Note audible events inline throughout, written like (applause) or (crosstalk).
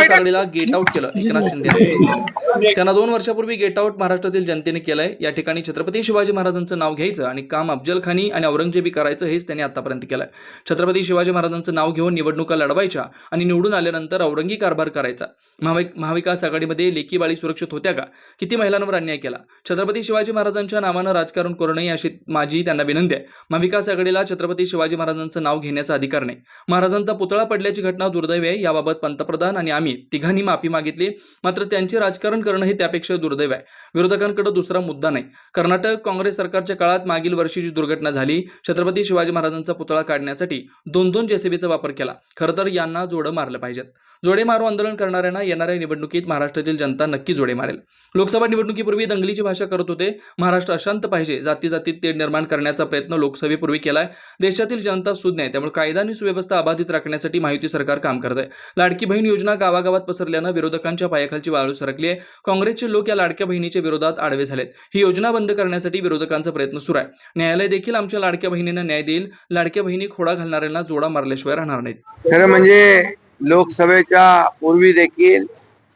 आघाडीला get out केलं एकनाथ शिंदे. यांनी. (laughs) त्यांना दोन वर्षापूर्वी गेट आउट महाराष्ट्रातील जनतेने केलंय. या ठिकाणी छत्रपती शिवाजी महाराजांचं नाव घ्यायचं आणि काम अफजल खानी आणि औरंगजेबी करायचं हेच त्यांनी आतापर्यंत केलंय. छत्रपती शिवाजी महाराजांचं नाव घेऊन निवडणुका लढवायच्या आणि निवडून आल्यानंतर औरंगी कारभार करायचा. महावि- महाविकास आघाडीमध्ये लेकी बाळी सुरक्षित होत्या का? किती महिलांवर अन्याय केला? छत्रपती शिवाजी महाराजांच्या नावानं राजकारण करू नये अशी माझी त्यांना विनंती आहे. महाविकास आघाडीला छत्रपती शिवाजी महाराजांचं नाव घेण्याचा अधिकार नाही. महाराजांचा पुतळा पडल्याची घटना दुर्दैवी आहे याबाबत पंतप्रधान आणि आम्ही तिघांनी माफी मागितली. मात्र त्यांचे राजकारण करणं हे त्यापेक्षा दुर्दैव आहे. विरोधकांकडे दुसरा मुद्दा नाही. कर्नाटक काँग्रेस सरकारच्या काळात मागील वर्षी जी दुर्घटना झाली छत्रपती शिवाजी महाराजांचा पुतळा काढण्यासाठी दोन दोन जेसीबीचा वापर केला. खरं तर यांना जोडं मारलं पाहिजेत. जोडे मारो आंदोलन करणाऱ्यांना येणाऱ्या निवडणुकीत महाराष्ट्रातील जनता नक्की जोडे मारेल. लोकसभा निवडणुकीपूर्वी दंगलीची भाषा करत होते. महाराष्ट्र अशांत पाहिजे. जाती जातीत तेढ निर्माण करण्याचा प्रयत्न लोकसभेपूर्वी केलाय. देशातील जनता सुज्ञ आहे त्यामुळे कायदा आणि सुव्यवस्था अबाधित राखण्यासाठी माहिती सरकार काम करत आहे लाडकी बहीण योजना गावागावात पसरल्यानं विरोधकांच्या पायाखालची वाळू सरकली आहे. काँग्रेसचे लोक या लाडक्या बहिणीच्या विरोधात आडवे झालेत. ही योजना बंद करण्यासाठी विरोधकांचा प्रयत्न सुरू आहे. न्यायालय देखील आमच्या लाडक्या बहिणींना न्याय देईल. लाडक्या बहिणी खोडा घालणाऱ्यांना जोडा मारल्याशिवाय राहणार नाहीत. खरं म्हणजे लोकसभेच्या पूर्वी देखील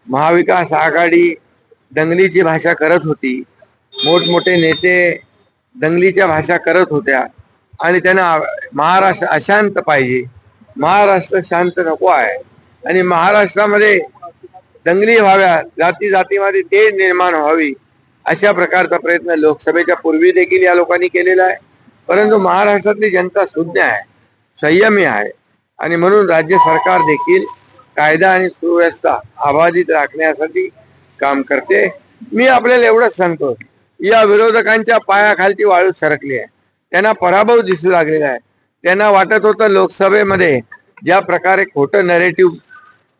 महाविकास आघाडी दंगलीची भाषा करत होती. मोठमोठे नेते दंगलीच्या भाषा करत होत्या. आणि त्यांना महाराष्ट्र अशांत पाहिजे. महाराष्ट्र शांत नको आहे. आणि महाराष्ट्रामध्ये दंगली व्हाव्या जाती जातीमध्ये ते निर्माण व्हावी अशा प्रकारचा प्रयत्न लोकसभेच्या पूर्वी देखील या लोकांनी केलेला आहे. परंतु महाराष्ट्रातली जनता सुज्ञ आहे संयमी आहे आणि म्हणून राज्य सरकार देखील कायदा आणि सुव्यवस्था अबाधित राखण्यासाठी काम करते. मी आपल्याला एवढंच सांगतो या विरोधकांच्या पायाखालची वाळू सरकली आहे. त्यांना पराभव दिसू लागलेला आहे. त्यांना वाटत होतं लोकसभेमध्ये ज्या प्रकारे खोटं नरेटिव्ह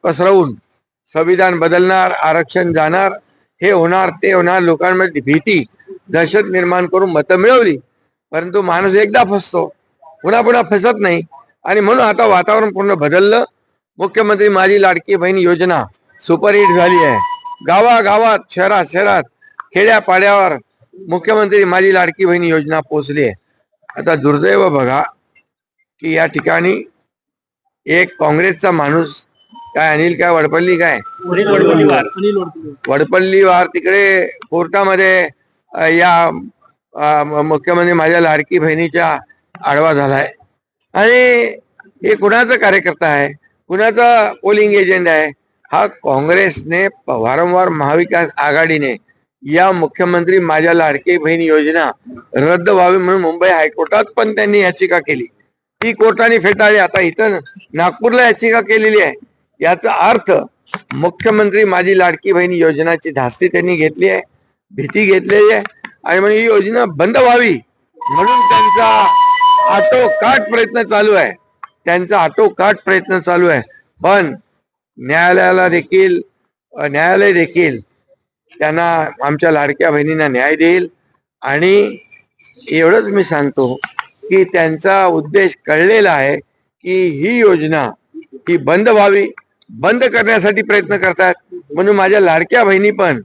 पसरवून संविधान बदलणार आरक्षण जाणार हे होणार ते होणार लोकांमध्ये भीती दहशत निर्माण करून मतं मिळवली. परंतु माणूस एकदा फसतो पुन्हा पुन्हा फसत नाही. आणि म्हणून आता वातावरण पूर्ण बदललं. मुख्यमंत्री माझी लाडकी बहीण योजना सुपरहिट झाली आहे. गावागावात शहरात शहरात खेड्यापाड्यावर मुख्यमंत्री माझी लाडकी बहीण योजना पोचली आहे. आता दुर्दैव बघा की या ठिकाणी एक काँग्रेसचा माणूस काय अनिल काय वडपल्ली काय? वडपल्ली वार. तिकडे कोर्टामध्ये या मुख्यमंत्री माझ्या लाडकी बहिणीच्या आडवा झालाय. आणि हे कुणाचा कार्यकर्ता आहे? कुणाचा पोलिंग एजंट आहे? हा काँग्रेसने वारंवार महाविकास आघाडीने या मुख्यमंत्री माझ्या लाडकी बहीण योजना रद्द व्हावी म्हणून मुंबई हायकोर्टात पण त्यांनी याचिका केली. ती कोर्टाने फेटाळली. आता इथं नागपूरला याचिका केलेली आहे? याचा अर्थ मुख्यमंत्री माझी लाडकी बहीण योजनाची धास्ती त्यांनी घेतली आहे भीती घेतलेली आहे. आणि म्हणून ही योजना बंद व्हावी म्हणून त्यांचा आटोकाट प्रयत्न चालू आहे. त्यांचा आटोकाट प्रयत्न चालू आहे. पण न्यायालयाला देखील न्यायालय देखील त्यांना आमच्या लाडक्या बहिणींना न्याय देईल. आणि एवढंच मी सांगतो. की त्यांचा उद्देश कळलेला आहे की ही योजना ही बंद व्हावी बंद करण्यासाठी प्रयत्न करतात. म्हणून माझ्या लाडक्या बहिणी पण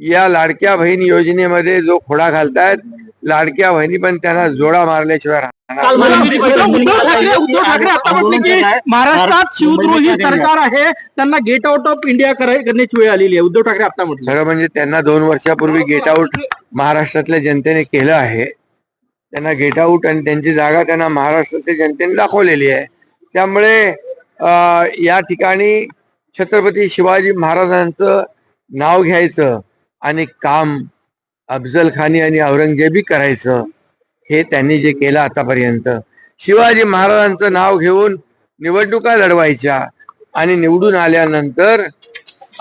या लाडक्या बहीण योजनेमध्ये जो खोडा घालतायत लाडक्या बहिणी पण त्यांना जोडा मारल्याशिवाय राहणार नाही. उद्धव ठाकरे उद्धव ठाकरे आता म्हटले की महाराष्ट्रात शिवद्रोही सरकार आहे त्यांना गेट आउट ऑफ इंडिया करण्याची वेळ आलेली आहे उद्धव ठाकरे आता म्हटलं. खरं म्हणजे त्यांना दोन वर्षापूर्वी गेट आउट महाराष्ट्रातल्या जनतेने केलं आहे. त्यांना गेट आउट आणि त्यांची जागा त्यांना महाराष्ट्राच्या जनतेने दाखवलेली आहे. त्यामुळे या ठिकाणी छत्रपती शिवाजी महाराजांचं नाव घ्यायचं आणि काम अफजल खानी आणि औरंगजेबी करायचं हे त्यांनी जे केलं आतापर्यंत. शिवाजी महाराजांचं नाव घेऊन निवडणुका लढवायच्या आणि निवडून आल्यानंतर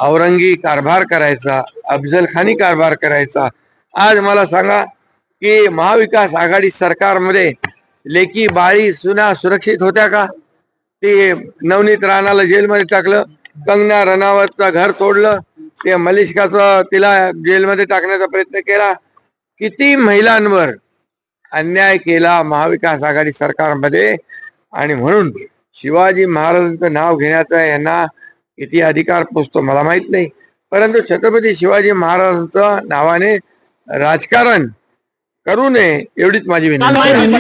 औरंगी कारभार करायचा अफजल खानी कारभार करायचा. आज मला सांगा की महाविकास आघाडी सरकारमध्ये लेकी बाळी सुना सुरक्षित होत्या का? ते नवनीत राणाला जेलमध्ये टाकलं कंगना रनावतचं घर तोडलं ते मलिष्काचं तिला जेलमध्ये टाकण्याचा प्रयत्न केला. किती महिलांवर अन्याय केला महाविकास आघाडी सरकारमध्ये? आणि म्हणून शिवाजी महाराजांचं नाव घेण्याचा यांना किती अधिकार पोचतो मला माहीत नाही. परंतु छत्रपती शिवाजी महाराजांचं नावाने राजकारण करू नये एवढीच माझी विनंती